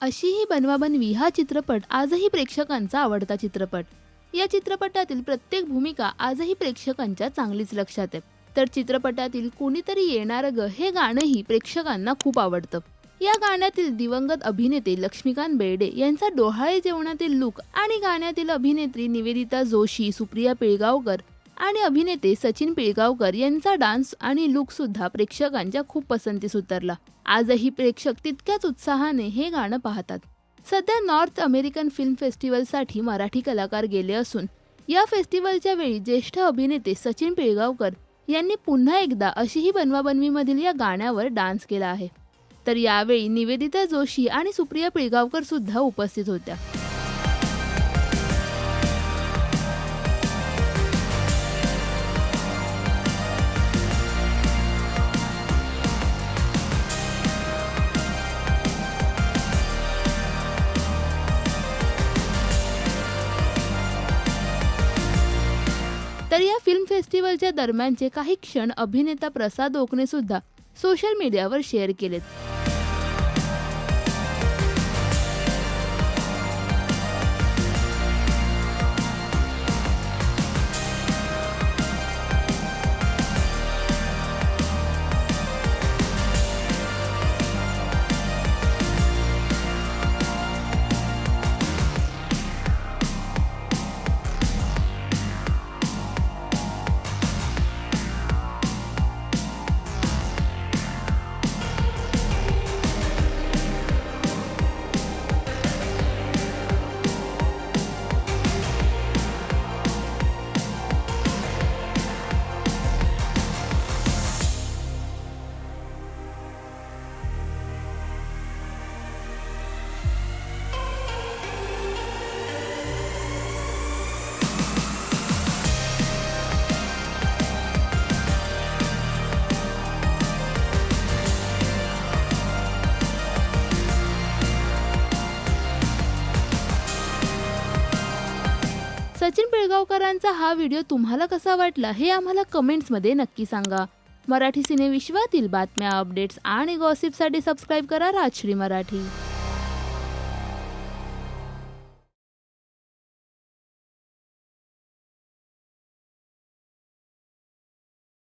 अशी ही बनवाबनवी हा चित्रपट आजही प्रेक्षकांचा आवडता चित्रपट. या चित्रपटातील प्रत्येक भूमिका आजही प्रेक्षकांच्या चांगलीच लक्षात आहे. तर चित्रपटातील कोणीतरी येणार ग हे गाणंही प्रेक्षकांना खूप आवडतं. या गाण्यातील दिवंगत अभिनेते लक्ष्मीकांत बेर्डे यांचा डोहाळे जेवणातील लुक आणि गाण्यातील अभिनेत्री निवेदिता जोशी सुप्रिया पिळगावकर आणि अभिनेते सचिन पिळगावकर यांचा डान्स आणि लुकसुद्धा प्रेक्षकांच्या खूप पसंतीस उतरला. आजही प्रेक्षक तितक्याच उत्साहाने हे गाणं पाहतात. सध्या नॉर्थ अमेरिकन फिल्म फेस्टिवलसाठी मराठी कलाकार गेले असून या फेस्टिवलच्या वेळी ज्येष्ठ अभिनेते सचिन पिळगावकर यांनी पुन्हा एकदा अशीही बनवाबनवीमधील या गाण्यावर डान्स केला आहे. तर यावेळी निवेदिता जोशी आणि सुप्रिया पिळगावकर सुद्धा उपस्थित होत्या. तर या फिल्म फेस्टिवलच्या दरम्यानचे काही क्षण अभिनेता प्रसाद ओकने सुद्धा सोशल मीडियावर शेअर केलेत. सचिन पिळगावकरांचा हा व्हिडिओ तुम्हाला कसा वाटला हे आम्हाला कमेंट्समध्ये नक्की सांगा. मराठी सिनेविश्वातील बातम्या अपडेट्स आणि गॉसिपसाठी सबस्क्राईब करा राजश्री मराठी.